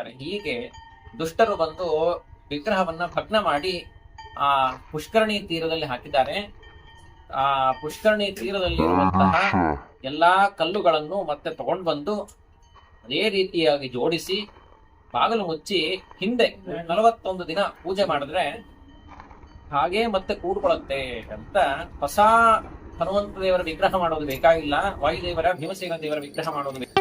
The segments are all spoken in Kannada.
ಮಾಡ್ತಾರೆ ಹೀಗೆ ದುಷ್ಟರು ಬಂದು ವಿಗ್ರಹವನ್ನ ಭಗ್ನ ಮಾಡಿ ಆ ಪುಷ್ಕರಣಿ ತೀರದಲ್ಲಿ ಹಾಕಿದ್ದಾರೆ. ಆ ಪುಷ್ಕರಣಿ ತೀರದಲ್ಲಿ ಇರುವಂತಹ ಎಲ್ಲಾ ಕಲ್ಲುಗಳನ್ನು ಮತ್ತೆ ತಗೊಂಡ್ ಬಂದು ಅದೇ ರೀತಿಯಾಗಿ ಜೋಡಿಸಿ ಬಾಗಿಲು ಮುಚ್ಚಿ ಹಿಂದೆ ನಲವತ್ತೊಂದು ದಿನ ಪೂಜೆ ಮಾಡಿದ್ರೆ ಹಾಗೆ ಮತ್ತೆ ಕೂಡ್ಕೊಳ್ಳುತ್ತೆ ಅಂತ ಹೊಸ ಹನುಮಂತ ದೇವರ ವಿಗ್ರಹ ಮಾಡೋದು ಬೇಕಾಗಿಲ್ಲ. ವಾಯುದೇವರ, ಭೀಮಸೇನ ದೇವರ ವಿಗ್ರಹ ಮಾಡೋದು ಬೇಕು.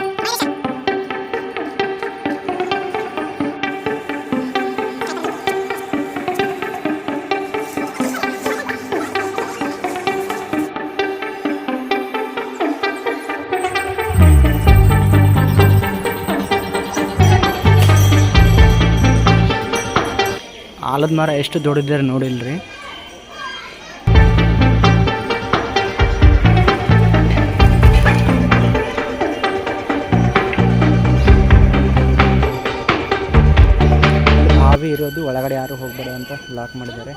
ಆಲದ ಮರ ಎಷ್ಟು ದೊಡ್ಡದಿದೆ ನೋಡಿಲ್ರಿ. ಬಾವಿ ಇರೋದು ಒಳಗಡೆ ಯಾರು ಹೋಗ್ಬೇಡ ಅಂತ ಲಾಕ್ ಮಾಡಿದ್ದಾರೆ.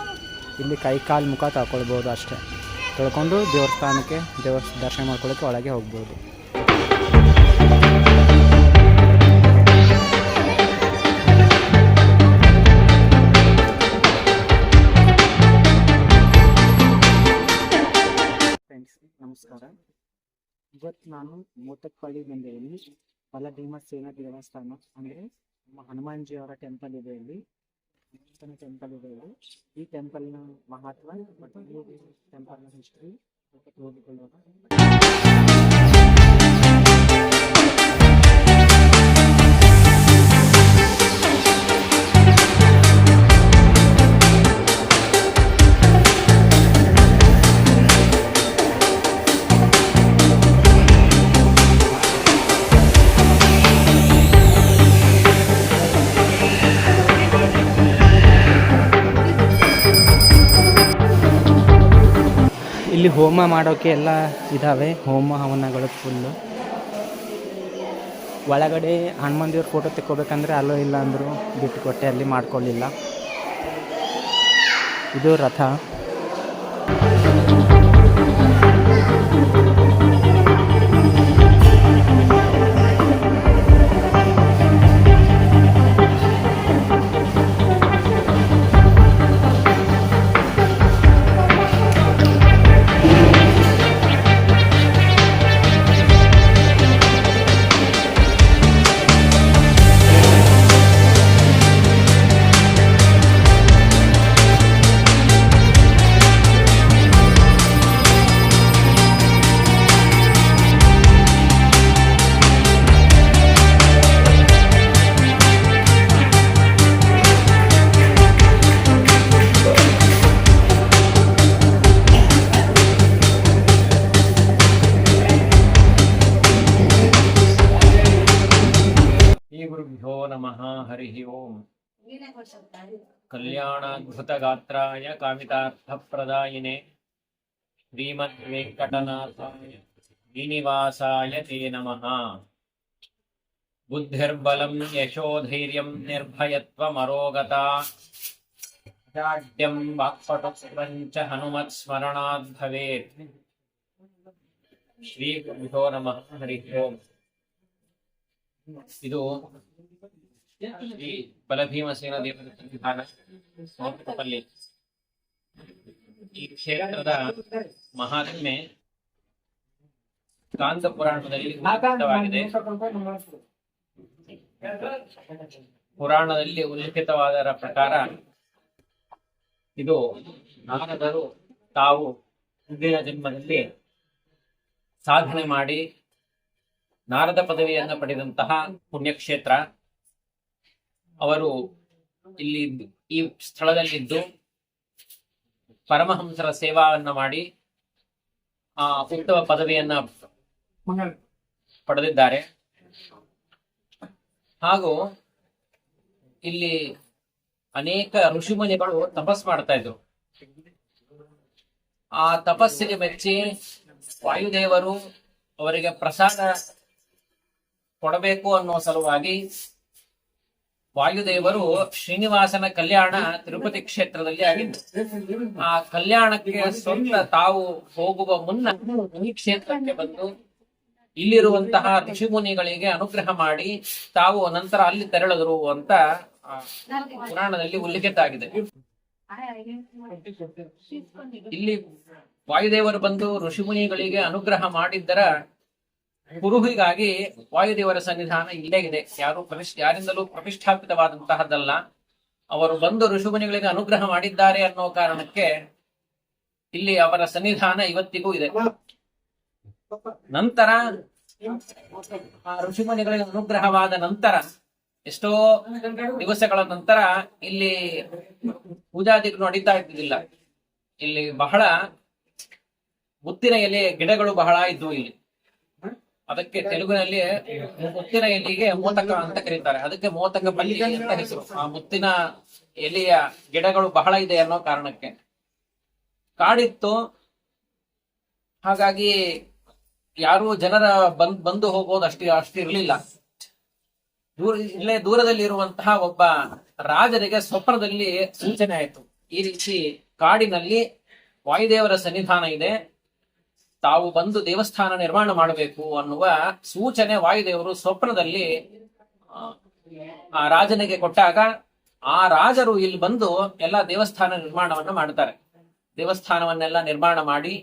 ಇಲ್ಲಿ ಕೈ ಕಾಲು ಮುಖ ತಗೊಳ್ಬೋದು ಅಷ್ಟೇ. ತೊಳ್ಕೊಂಡು ದೇವಸ್ಥಾನಕ್ಕೆ ದೇವಸ್ ದರ್ಶನ ಮಾಡ್ಕೊಳ್ಳೋಕ್ಕೆ ಒಳಗೆ ಹೋಗ್ಬೋದು. ಇವತ್ತು ನಾನು ಮೋತಕ್ಪಳ್ಳಿ ಬಂದಿದ್ದೀನಿ ಬಲಭೀಮ ಸೇನಾ ದೇವಸ್ಥಾನ ಅಂದರೆ ನಮ್ಮ ಹನುಮಾನ್ಜಿ ಅವರ ಟೆಂಪಲ್ ಇದೆ ಇಲ್ಲಿ ಹನುಮಂತನ ಟೆಂಪಲ್ ಇದೆ ಇಲ್ಲಿ ಈ ಟೆಂಪಲ್ನ ಮಹತ್ವ ಮತ್ತು ಈ ಟೆಂಪಲ್ನ ಹಿಸ್ಟ್ರಿ ನೋಡಿಕೊಳ್ಳೋಣ ಇಲ್ಲಿ ಹೋಮ ಮಾಡೋಕೆ ಎಲ್ಲ ಇದ್ದಾವೆ ಹೋಮ ಹವನಗಳು ಫುಲ್ಲು ಒಳಗಡೆ ಹನುಮಂದಿಯವ್ರ ಫೋಟೋ ತೆಕ್ಕೋಬೇಕಂದ್ರೆ ಅಲ್ಲೋ ಇಲ್ಲ ಅಂದರು ಬಿಟ್ಟುಕೊಟ್ಟೆ ಅಲ್ಲಿ ಮಾಡ್ಕೊಳ್ಳಿಲ್ಲ. ಇದು ರಥ. ಹರಿ ಓಂ. ಕಲ್ಯಾಣಾದ್ಭುತಗಾತ್ರಾಯ ಶ್ರೀಮದ್ ವೆಂಕಟನಾಥಾಯ ಶ್ರೀನಿವಾಸಾಯ ತೇ ನಮಃ. ಬುದ್ಧಿರ್ಬಲಂ ಯಶೋಧೈರ್ಯಂ ನಿರ್ಭಯತ್ವಮರೋಗತಾ. ಜಾಡ್ಯಂ ವಾಕ್ಪಟುಸ್ಪಂಚ ಹನುಮತ್ ಸ್ಮರಣಾತ್ ಭವೇತ್. ಶ್ರೀ ಗುರುಭ್ಯೋ ನಮಃ ಹರಿ ಓಂ. ಇದು ಶ್ರೀ ಬಲಭೀಮಸೇನ ದೇವರ ಈ ಕ್ಷೇತ್ರದ ಮಹಾತ್ಮೆ ಕಾಂತ ಪುರಾಣದಲ್ಲಿ ಉಲ್ಲೇಖಿತವಾಗಿದೆ. ಪುರಾಣದಲ್ಲಿ ಉಲ್ಲೇಖಿತವಾದರ ಪ್ರಕಾರ ಇದು ನಾರದರು ತಾವು ಹಿಂದಿನ ಜನ್ಮದಲ್ಲಿ ಸಾಧನೆ ಮಾಡಿ ನಾರದ ಪದವಿಯನ್ನು ಪಡೆದಂತಹ ಪುಣ್ಯಕ್ಷೇತ್ರ. ಅವರು ಇಲ್ಲಿ ಈ ಸ್ಥಳದಲ್ಲಿದ್ದು ಪರಮಹಂಸರ ಸೇವಾವನ್ನ ಮಾಡಿ ಆ ಉತ್ತಮ ಪದವಿಯನ್ನ ಪಡೆದಿದ್ದಾರೆ. ಹಾಗೂ ಇಲ್ಲಿ ಅನೇಕ ಋಷಿಮುನಿಗಳು ತಪಸ್ ಮಾಡ್ತಾ ಇದ್ರು. ಆ ತಪಸ್ಸಿಗೆ ಮೆಚ್ಚಿ ವಾಯುದೇವರು ಅವರಿಗೆ ಪ್ರಸಾದ ಕೊಡಬೇಕು ಅನ್ನೋ ಸಲುವಾಗಿ ವಾಯುದೇವರು ಶ್ರೀನಿವಾಸನ ಕಲ್ಯಾಣ ತಿರುಪತಿ ಕ್ಷೇತ್ರದಲ್ಲಿ ಆಗಿದ್ದು, ಆ ಕಲ್ಯಾಣಕ್ಕೆ ಸ್ವಂತ ತಾವು ಹೋಗುವ ಮುನ್ನ ಈ ಕ್ಷೇತ್ರಕ್ಕೆ ಬಂದು ಇಲ್ಲಿರುವಂತಹ ಋಷಿಮುನಿಗಳಿಗೆ ಅನುಗ್ರಹ ಮಾಡಿ ತಾವು ನಂತರ ಅಲ್ಲಿ ತೆರಳಿದ್ರು ಅಂತ ಪುರಾಣದಲ್ಲಿ ಉಲ್ಲೇಖಿತಾಗಿದೆ ಇಲ್ಲಿ ವಾಯುದೇವರು ಬಂದು ಋಷಿಮುನಿಗಳಿಗೆ ಅನುಗ್ರಹ ಮಾಡಿದ್ದರ ಕುರುಹಿಗಾಗಿ ವಾಯುದೇವರ ಸನ್ನಿಧಾನ ಇಲ್ಲೇ ಇದೆ ಯಾರು ಪ್ರತಿಷ್ಠ ಯಾರಿಂದಲೂ ಪ್ರತಿಷ್ಠಾಪಿತವಾದಂತಹದ್ದಲ್ಲ. ಅವರು ಬಂದು ಋಷಿಮುನಿಗಳಿಗೆ ಅನುಗ್ರಹ ಮಾಡಿದ್ದಾರೆ ಅನ್ನೋ ಕಾರಣಕ್ಕೆ ಇಲ್ಲಿ ಅವರ ಸನ್ನಿಧಾನ ಇವತ್ತಿಗೂ ಇದೆ. ನಂತರ ಆ ಋಷಿಮುನಿಗಳಿಗೆ ಅನುಗ್ರಹವಾದ ನಂತರ ಎಷ್ಟೋ ದಿವಸಗಳ ನಂತರ ಇಲ್ಲಿ ಪೂಜಾದಿಗಳು ನಡೀತಾ ಇದ್ದಿಲ್ಲ ಇಲ್ಲಿ ಬಹಳ ಮುತ್ತಿನ ಎಲೆ ಗಿಡಗಳು ಬಹಳ ಇದ್ವು ಇಲ್ಲಿ. ಅದಕ್ಕೆ ತೆಲುಗಿನಲ್ಲಿ ಮುತ್ತಿನ ಎಲೆಗೆ ಮೋತಕ ಅಂತ ಕರೀತಾರೆ. ಅದಕ್ಕೆ ಮೋತಕ ಬಳ್ಳಿ ಅಂತ ಹೆಸರು. ಆ ಮುತ್ತಿನ ಎಲೆಯ ಗಿಡಗಳು ಬಹಳ ಇದೆ ಅನ್ನೋ ಕಾರಣಕ್ಕೆ. ಕಾಡಿತ್ತು. ಹಾಗಾಗಿ ಯಾರು ಜನರ ಬಂದ್ ಬಂದು ಹೋಗೋದು ಅಷ್ಟು ಅಷ್ಟಿರ್ಲಿಲ್ಲ ದೂರ ಇಲ್ಲೇ ದೂರದಲ್ಲಿ ಇರುವಂತಹ ಒಬ್ಬ ರಾಜರಿಗೆ ಸ್ವಪ್ನದಲ್ಲಿ ಸೂಚನೆ ಆಯಿತು. ಈ ರೀತಿ ಕಾಡಿನಲ್ಲಿ ವಾಯುದೇವರ ಸನ್ನಿಧಾನ ಇದೆ. ತಾವು ಬಂದು ದೇವಸ್ಥಾನ ನಿರ್ಮಾಣ ಮಾಡಬೇಕು ಅನ್ನುವ ಸೂಚನೆ ವಾಯುದೇವರು ಸ್ವಪ್ನದಲ್ಲಿ ಆ, ರಾಜನಿಗೆ ಕೊಟ್ಟಾಗ ಆ ರಾಜರು ಇಲ್ಲಿ ಬಂದು ಎಲ್ಲ ದೇವಸ್ಥಾನ ನಿರ್ಮಾಣವನ್ನು ಮಾಡ್ತಾರೆ ದೇವಸ್ಥಾನವನ್ನೆಲ್ಲ ನಿರ್ಮಾಣ ಮಾಡಿ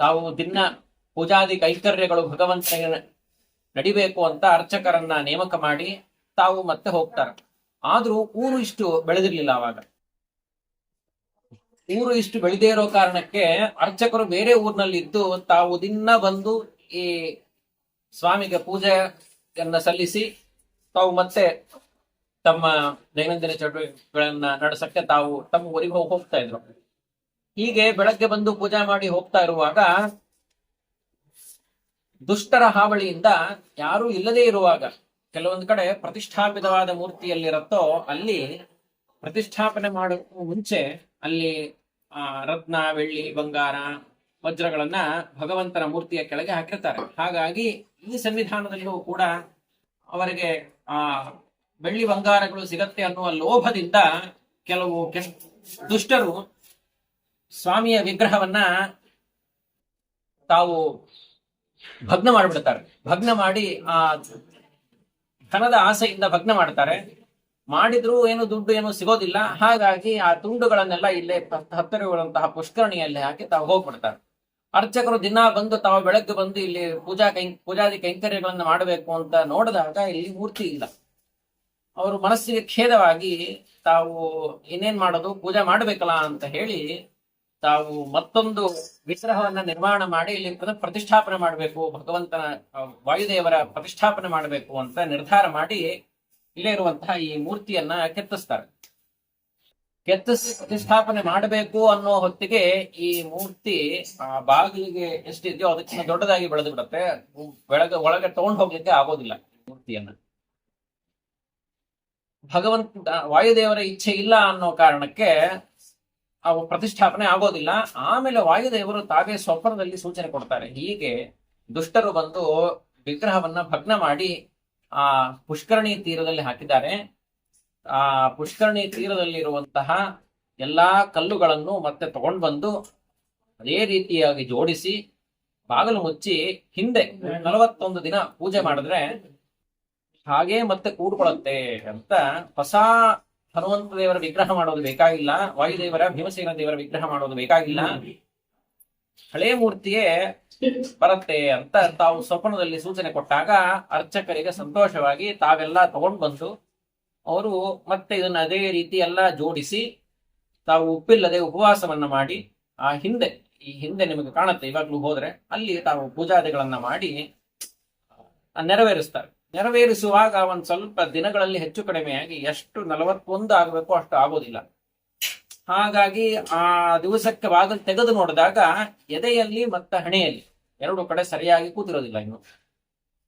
ತಾವು ದಿನ ಪೂಜಾದಿ ಕೈಕರ್ಯಗಳು ಭಗವಂತನಿಗೆ ನಡಿಬೇಕು ಅಂತ ಅರ್ಚಕರನ್ನ ನೇಮಕ ಮಾಡಿ ತಾವು ಮತ್ತೆ ಹೋಗ್ತಾರೆ. ಆದ್ರೂ ಊರು ಇಷ್ಟು ಬೆಳೆದಿರ್ಲಿಲ್ಲ ಅವಾಗ. ಊರು ಇಷ್ಟು ಬೆಳೆದೇ ಇರೋ ಕಾರಣಕ್ಕೆ ಅರ್ಚಕರು ಬೇರೆ ಊರಿನಲ್ಲಿ ಇದ್ದು ತಾವು ದಿನ ಬಂದು ಈ ಸ್ವಾಮಿಗೆ ಪೂಜೆಯನ್ನ ಸಲ್ಲಿಸಿ ತಾವು ಮತ್ತೆ ತಮ್ಮ ದೈನಂದಿನ ಚಟುವಟಿಕೆಗಳನ್ನ ನಡೆಸಕ್ಕೆ ತಾವು ತಮ್ಮ ಊರಿಗೆ ಹೋಗ್- ಹೋಗ್ತಾ ಇದ್ರು. ಹೀಗೆ ಬೆಳಗ್ಗೆ ಬಂದು ಪೂಜೆ ಮಾಡಿ ಹೋಗ್ತಾ ಇರುವಾಗ ದುಷ್ಟರ ಹಾವಳಿಯಿಂದ ಯಾರೂ ಇಲ್ಲದೆ ಇರುವಾಗ ಕೆಲವೊಂದು ಕಡೆ ಪ್ರತಿಷ್ಠಾಪಿತವಾದ ಮೂರ್ತಿಯಲ್ಲಿರತ್ತೋ ಅಲ್ಲಿ ಪ್ರತಿಷ್ಠಾಪನೆ ಮಾಡುವ ಮುಂಚೆ ಅಲ್ಲಿ ರತ್ನ, ಬೆಳ್ಳಿ, ಬಂಗಾರ, ವಜ್ರಗಳನ್ನ ಭಗವಂತನ ಮೂರ್ತಿಯ ಕೆಳಗೆ ಹಾಕಿರ್ತಾರೆ. ಹಾಗಾಗಿ ಈ ಸನ್ನಿಧಾನದಲ್ಲೂ ಕೂಡ ಅವರಿಗೆ, ಆ, ಬೆಳ್ಳಿ ಬಂಗಾರಗಳು ಸಿಗತ್ತೆ ಅನ್ನುವ ಲೋಭದಿಂದ ಕೆಲವು ದುಷ್ಟರು ಸ್ವಾಮಿಯ ವಿಗ್ರಹವನ್ನ ತಾವು ಭಗ್ನ ಮಾಡಿಬಿಡ್ತಾರೆ. ಭಗ್ನ ಮಾಡಿ ಆ ಧನದ ಆಸೆಯಿಂದ ಭಗ್ನ ಮಾಡ್ತಾರೆ. ಮಾಡಿದ್ರು ಏನು ದುಡ್ಡು ಏನು ಸಿಗೋದಿಲ್ಲ. ಹಾಗಾಗಿ ಆ ತುಂಡುಗಳನ್ನೆಲ್ಲ ಇಲ್ಲೇ ಹತ್ತಿರವಿರುವಂತಹ ಪುಷ್ಕರಣಿಯಲ್ಲಿ ಹಾಕಿ ತಾವು ಹೋಗ್ಬಿಡ್ತಾರೆ. ಅರ್ಚಕರು ದಿನ ಬಂದು ತಾವು ಬೆಳಗ್ಗೆ ಬಂದು ಇಲ್ಲಿ ಪೂಜಾ ಕೈ, ಪೂಜಾದಿ ಕೈಂಕರ್ಯಗಳನ್ನು ಮಾಡಬೇಕು ಅಂತ ನೋಡಿದಾಗ ಇಲ್ಲಿ ಮೂರ್ತಿ ಇಲ್ಲ. ಅವರು ಮನಸ್ಸಿಗೆ ಖೇದವಾಗಿ ತಾವು ಇನ್ನೇನ್ ಮಾಡೋದು? ಪೂಜೆ ಮಾಡ್ಬೇಕಲ್ಲ ಅಂತ ಹೇಳಿ ತಾವು ಮತ್ತೊಂದು ವಿಗ್ರಹವನ್ನ ನಿರ್ಮಾಣ ಮಾಡಿ ಇಲ್ಲಿ ಪ್ರ- ಪ್ರತಿಷ್ಠಾಪನೆ ಮಾಡಬೇಕು. ಭಗವಂತನ, ವಾಯುದೇವರ ಪ್ರತಿಷ್ಠಾಪನೆ ಮಾಡಬೇಕು ಅಂತ ನಿರ್ಧಾರ ಮಾಡಿ ಇಲ್ಲೇ ಇರುವಂತಹ ಈ ಮೂರ್ತಿಯನ್ನ ಕೆತ್ತಿಸ್ತಾರೆ. ಕೆತ್ತಿಸ್ ಪ್ರತಿಷ್ಠಾಪನೆ ಮಾಡಬೇಕು ಅನ್ನೋ ಹೊತ್ತಿಗೆ ಈ ಮೂರ್ತಿ, ಆ ಬಾಗಿಲಿಗೆ ಎಷ್ಟಿದೆಯೋ ಅದಕ್ಕಿಂತ ದೊಡ್ಡದಾಗಿ ಬೆಳೆದು ಬಿಡುತ್ತೆ. ಬೆಳಗ್ಗೆ ಒಳಗೆ ತಗೊಂಡು ಹೋಗ್ಲಿಕ್ಕೆ ಆಗೋದಿಲ್ಲ ಮೂರ್ತಿಯನ್ನ. ಭಗವಂತ, ವಾಯುದೇವರ ಇಚ್ಛೆ ಇಲ್ಲ ಅನ್ನೋ ಕಾರಣಕ್ಕೆ ಅವು ಪ್ರತಿಷ್ಠಾಪನೆ ಆಗೋದಿಲ್ಲ. ಆಮೇಲೆ ವಾಯುದೇವರು ತಾವೇ ಸ್ವಪ್ನದಲ್ಲಿ ಸೂಚನೆ ಕೊಡ್ತಾರೆ. ಹೀಗೆ ದುಷ್ಟರು ಬಂದು ವಿಗ್ರಹವನ್ನ ಭಗ್ನ ಮಾಡಿ ಆ, ಪುಷ್ಕರಣಿ ತೀರದಲ್ಲಿ ಹಾಕಿದ್ದಾರೆ. ಆ, ಪುಷ್ಕರಣಿ ತೀರದಲ್ಲಿ ಇರುವಂತಹ ಎಲ್ಲಾ ಕಲ್ಲುಗಳನ್ನು ಮತ್ತೆ ತಗೊಂಡ್ ಬಂದು ಅದೇ ರೀತಿಯಾಗಿ ಜೋಡಿಸಿ ಬಾಗಿಲು ಮುಚ್ಚಿ ಹಿಂದೆ ನಲವತ್ತೊಂದು ದಿನ ಪೂಜೆ ಮಾಡಿದ್ರೆ ಹಾಗೆ ಮತ್ತೆ ಕೂಡ್ಕೊಳ್ಳುತ್ತೆ ಅಂತ ಹೊಸ ಹನುಮಂತ ದೇವರ ವಿಗ್ರಹ ಮಾಡೋದು ಬೇಕಾಗಿಲ್ಲ, ವಾಯುದೇವರ ಭೀಮಸೇನ ದೇವರ ವಿಗ್ರಹ ಮಾಡೋದು ಬೇಕಾಗಿಲ್ಲ. ಹಳೆ ಮೂರ್ತಿಯೇ ಬರುತ್ತೆ ಅಂತ ತಾವು ಸ್ವಪ್ನದಲ್ಲಿ ಸೂಚನೆ ಕೊಟ್ಟಾಗ ಅರ್ಚಕರಿಗೆ ಸಂತೋಷವಾಗಿ ತಾವೆಲ್ಲ ತಗೊಂಡ್ ಬಂದು ಅವರು ಮತ್ತೆ ಇದನ್ನ ಅದೇ ರೀತಿ ಎಲ್ಲ ಜೋಡಿಸಿ ತಾವು ಉಪ್ಪಿಲ್ಲದೆ ಉಪವಾಸವನ್ನ ಮಾಡಿ ಆ ಹಿಂದೆ, ಈ ಹಿಂದೆ ನಿಮಗೆ ಕಾಣುತ್ತೆ, ಇವಾಗ್ಲೂ ಹೋದ್ರೆ ಅಲ್ಲಿ ತಾವು ಪೂಜಾದಿಗಳನ್ನ ಮಾಡಿ ನೆರವೇರಿಸ್ತಾರೆ. ನೆರವೇರಿಸುವಾಗ ಒಂದ್ ಸ್ವಲ್ಪ ದಿನಗಳಲ್ಲಿ ಹೆಚ್ಚು ಕಡಿಮೆಯಾಗಿ ಎಷ್ಟು ನಲವತ್ತೊಂದು ಆಗಬೇಕು ಅಷ್ಟು ಆಗೋದಿಲ್ಲ. ಹಾಗಾಗಿ ಆ ದಿವಸಕ್ಕೆ ಬಾಗಿಲು ತೆಗೆದು ನೋಡಿದಾಗ ಎದೆಯಲ್ಲಿ ಮತ್ತು ಹಣೆಯಲ್ಲಿ ಎರಡು ಕಡೆ ಸರಿಯಾಗಿ ಕೂತಿರೋದಿಲ್ಲ ಇನ್ನು.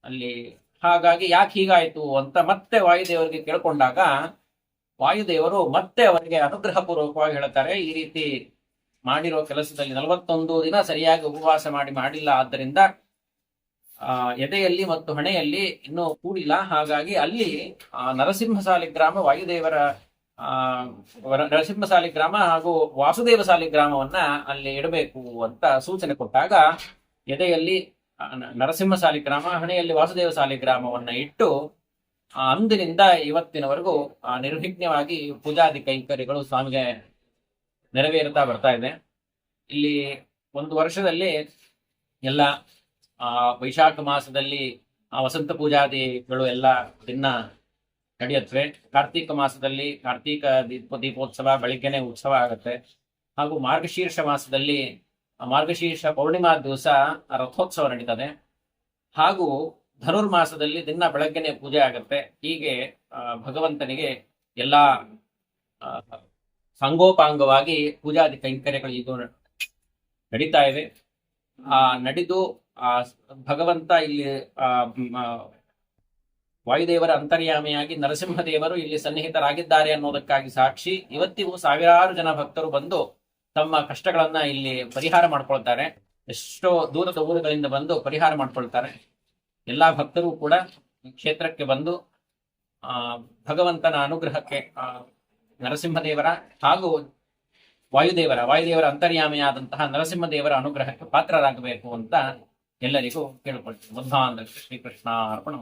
ಅಲ್ಲಿ ಹಾಗಾಗಿ ಯಾಕೆ ಹೀಗಾಯ್ತು ಅಂತ ಮತ್ತೆ ವಾಯುದೇವರಿಗೆ ಕೇಳ್ಕೊಂಡಾಗ ವಾಯುದೇವರು ಮತ್ತೆ ಅವರಿಗೆ ಅನುಗ್ರಹ ಪೂರ್ವಕವಾಗಿ ಹೇಳ್ತಾರೆ, ಈ ರೀತಿ ಮಾಡಿರೋ ಕೆಲಸದಲ್ಲಿ ನಲವತ್ತೊಂದು ದಿನ ಸರಿಯಾಗಿ ಉಪವಾಸ ಮಾಡಿ ಮಾಡಿಲ್ಲ ಆದ್ದರಿಂದ, ಆ, ಎದೆಯಲ್ಲಿ ಮತ್ತು ಹಣೆಯಲ್ಲಿ ಇನ್ನೂ ಕೂಡಿಲ್ಲ. ಹಾಗಾಗಿ ಅಲ್ಲಿ ಆ ನರಸಿಂಹ ಸಾಲಿಗ್ರಾಮ ವಾಯುದೇವರ ಆ ವರ- ನರಸಿಂಹ ಸಾಲಿಗ್ರಾಮ ಹಾಗೂ ವಾಸುದೇವ ಸಾಲಿಗ್ರಾಮವನ್ನ ಅಲ್ಲಿ ಇಡಬೇಕು ಅಂತ ಸೂಚನೆ ಕೊಟ್ಟಾಗ ಎದೆಯಲ್ಲಿ ಆ, ಸಾಲಿ ನರಸಿಂಹ ಸಾಲಿಗ್ರಾಮ ಹಣೆಯಲ್ಲಿ ವಾಸುದೇವ ಸಾಲಿಗ್ರಾಮವನ್ನ ಇಟ್ಟು ಆ, ಅಂದಿನಿಂದ ಇವತ್ತಿನವರೆಗೂ ಆ, ನಿರ್ವಿಘ್ನವಾಗಿ ಪೂಜಾದಿ ಕೈಂಕರ್ಯಗಳು ಸ್ವಾಮಿಗೆ ನೆರವೇರುತ್ತಾ ಬರ್ತಾ ಇದೆ. ಇಲ್ಲಿ ಒಂದು ವರ್ಷದಲ್ಲಿ ಎಲ್ಲ ಆ, ವೈಶಾಖ ಮಾಸದಲ್ಲಿ ಆ, ವಸಂತ ಪೂಜಾದಿಗಳು ಎಲ್ಲ ದಿನ ನಡೆಯುತ್ತವೆ. ಕಾರ್ತೀಕ ಮಾಸದಲ್ಲಿ ಕಾರ್ತೀಕ ದೀಪ ದೀಪೋತ್ಸವ ಬೆಳಿಗ್ಗೆನೆ ಉತ್ಸವ ಆಗುತ್ತೆ. ಹಾಗೂ ಮಾರ್ಗಶೀರ್ಷ ಮಾಸದಲ್ಲಿ ಮಾರ್ಗಶೀರ್ಷ ಪೌರ್ಣಿಮಾ ದಿವಸ ರಥೋತ್ಸವ ನಡೀತದೆ. ಹಾಗೂ ಧನುರ್ಮಾಸದಲ್ಲಿ ದಿನ ಬೆಳಗ್ಗೆನೆ ಪೂಜೆ ಆಗುತ್ತೆ. ಹೀಗೆ ಭಗವಂತನಿಗೆ ಎಲ್ಲ ಸಂಗೋಪಾಂಗವಾಗಿ ಪೂಜಾದಿ ಕೈಂಕರ್ಯಗಳು ಇದು ನಡೀತಾ ಇದೆ. ಆ ನಡೆದು ಆ ಭಗವಂತ ಇಲ್ಲಿ ಆ, ವಾಯುದೇವರ ಅಂತರ್ಯಾಮಿಯಾಗಿ ನರಸಿಂಹದೇವರು ಇಲ್ಲಿ ಸನ್ನಿಹಿತರಾಗಿದ್ದಾರೆ ಅನ್ನೋದಕ್ಕಾಗಿ ಸಾಕ್ಷಿ. ಇವತ್ತಿಗೂ ಸಾವಿರಾರು ಜನ ಭಕ್ತರು ಬಂದು ತಮ್ಮ ಕಷ್ಟಗಳನ್ನ ಇಲ್ಲಿ ಪರಿಹಾರ ಮಾಡ್ಕೊಳ್ತಾರೆ. ಎಷ್ಟೋ ದೂರದ ಊರುಗಳಿಂದ ಬಂದು ಪರಿಹಾರ ಮಾಡ್ಕೊಳ್ತಾರೆ. ಎಲ್ಲಾ ಭಕ್ತರು ಕೂಡ ಕ್ಷೇತ್ರಕ್ಕೆ ಬಂದು, ಆ, ಭಗವಂತನ ಅನುಗ್ರಹಕ್ಕೆ ನರಸಿಂಹದೇವರ ಹಾಗೂ ವಾಯುದೇವರ ವಾಯುದೇವರ ಅಂತರ್ಯಾಮಿಯಾದಂತಹ ನರಸಿಂಹದೇವರ ಅನುಗ್ರಹಕ್ಕೆ ಪಾತ್ರರಾಗಬೇಕು ಅಂತ ಎಲ್ಲರಿಗೂ ಕೇಳಿಕೊಳ್ತೀವಿ ಬುದ್ಧಾಂತ ಶ್ರೀಕೃಷ್ಣ ಅರ್ಪಣ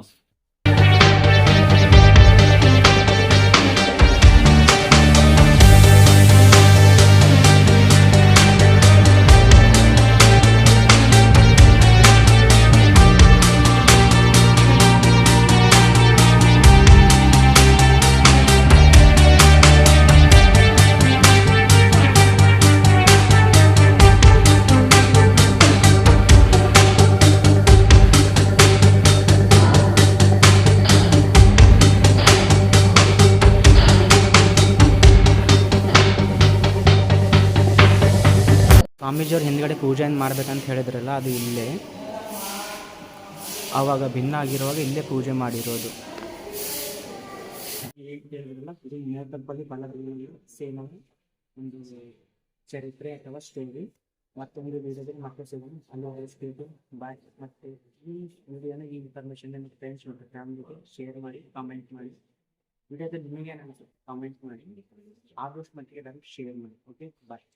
ಸ್ವಾಮೀಜಿಯವ್ರ ಹಿಂದ್ಗಡೆ ಪೂಜೆ ಏನು ಮಾಡ್ಬೇಕಂತ ಹೇಳಿದ್ರಲ್ಲ, ಅದು ಇಲ್ಲೇ. ಆವಾಗ ಭಿನ್ನ ಆಗಿರುವಾಗ ಇಲ್ಲೇ ಪೂಜೆ ಮಾಡಿರೋದು. ಒಂದು ಚರಿತ್ರೆ ಅಥವಾ ಸ್ಟೋರಿ ಮತ್ತೊಂದು ವಿಡಿಯೋದಲ್ಲಿ ಮತ್ತೆ ಸಿಗೋಣ ಅಲ್ಲಿ ಸ್ಟೇಟು ಬಾಯ್. ಮತ್ತು ಈ ವಿಡಿಯೋನ ಈ ಇನ್ಫಾರ್ಮೇಶನ್ ನಿಮ್ಮ ಫ್ರೆಂಡ್ಸ್ ಮತ್ತು ಫ್ಯಾಮಿಲಿಗೆ ಶೇರ್ ಮಾಡಿ ಕಾಮೆಂಟ್ ಮಾಡಿ. ವಿಡಿಯೋದಲ್ಲಿ ನಿಮಗೆ ಏನಾಗುತ್ತೆ ಕಾಮೆಂಟ್ ಮಾಡಿ. ಆದಷ್ಟು ಮಟ್ಟಿಗೆ ಶೇರ್ ಮಾಡಿ. Okay bye